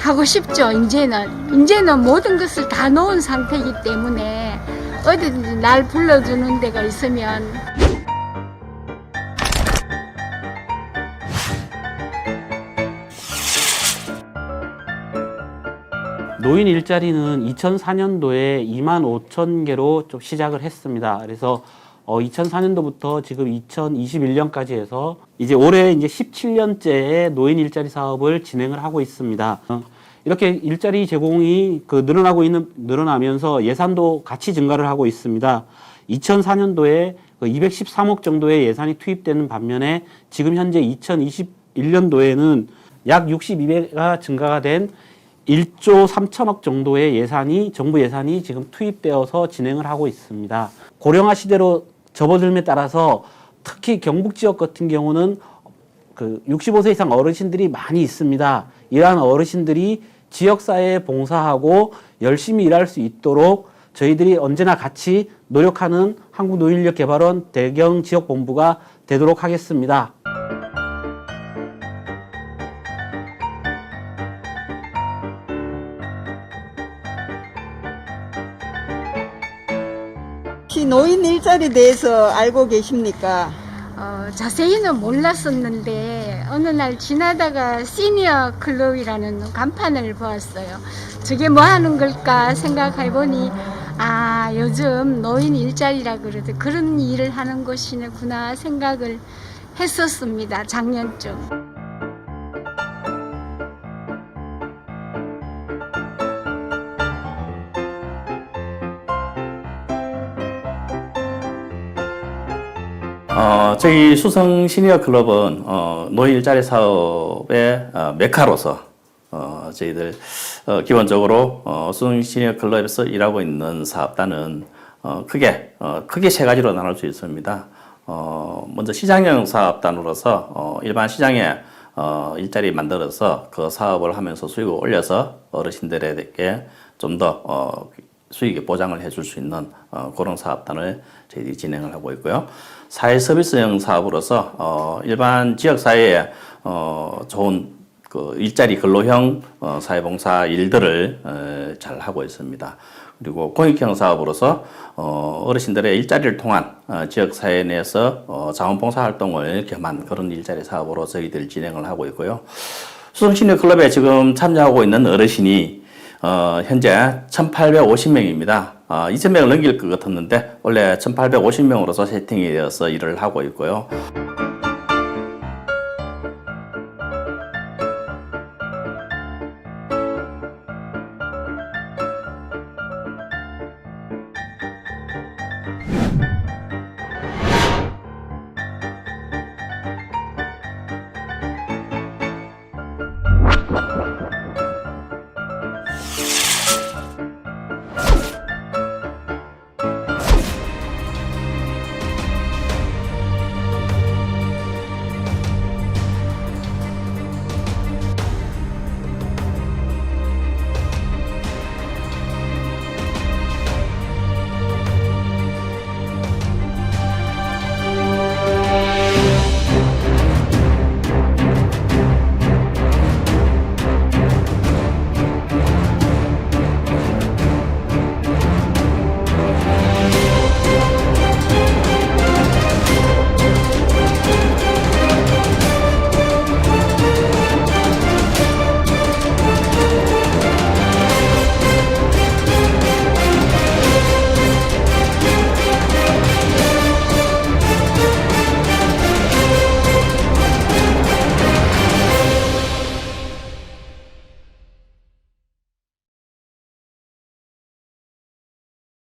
하고 싶죠. 이제는 이제는 모든 것을 다 놓은 상태이기 때문에 어디든지 날 불러주는 데가 있으면 노인 일자리는 2004년도에 2만 5천 개로 좀 시작을 했습니다. 그래서 어, 2004년도부터 지금 2021년까지 해서 이제 올해 이제 17년째의 노인 일자리 사업을 진행을 하고 있습니다. 어, 이렇게 일자리 제공이 그 늘어나고 있는 늘어나면서 예산도 같이 증가를 하고 있습니다. 2004년도에 그 213억 정도의 예산이 투입되는 반면에 지금 현재 2021년도에는 약 62배가 증가가 된 1조 3천억 정도의 예산이 정부 예산이 지금 투입되어서 진행을 하고 있습니다. 고령화 시대로 접어들m에 따라서 특히 경북 지역 같은 경우는 그 65세 이상 어르신들이 많이 있습니다. 이러한 어르신들이 지역 사회에 봉사하고 열심히 일할 수 있도록 저희들이 언제나 같이 노력하는 한국노인력개발원 대경 지역 본부가 되도록 하겠습니다. 혹시 노인 일자리에 대해서 알고 계십니까? 어, 자세히는 몰랐었는데 어느 날 지나다가 시니어 클럽이라는 간판을 보았어요. 저게 뭐 하는 걸까 생각해 보니 아 요즘 노인 일자리라 그러듯 그런 일을 하는 곳이구나 생각을 했었습니다. 작년쯤. 어, 저희 수성 시니어 클럽은 어, 노인 일자리 사업의 어, 메카로서 어, 저희들 어, 기본적으로 어, 수성 시니어 클럽에서 일하고 있는 사업단은 어, 크게 어, 크게 세 가지로 나눌 수 있습니다. 어, 먼저 시장형 사업단으로서 어, 일반 시장에 어, 일자리 만들어서 그 사업을 하면서 수익을 올려서 어르신들에게 좀더 어, 수익의 보장을 해줄 수 있는 어, 그런 사업단을 저희들이 진행을 하고 있고요. 사회 서비스형 사업으로서 어, 일반 지역 사회에 어, 좋은 그 일자리 근로형 어, 사회봉사 일들을 어, 잘 하고 있습니다. 그리고 공익형 사업으로서 어, 어르신들의 일자리를 통한 어, 지역 사회 내에서 어, 자원봉사 활동을 겸한 그런 일자리 사업으로 저희들 진행을 하고 있고요. 수성시니어 클럽에 지금 참여하고 있는 어르신이 어, 현재 1,850명입니다. 어, 2,000명을 넘길 것 같았는데 원래 1,850명으로서 세팅이 되어서 일을 하고 있고요.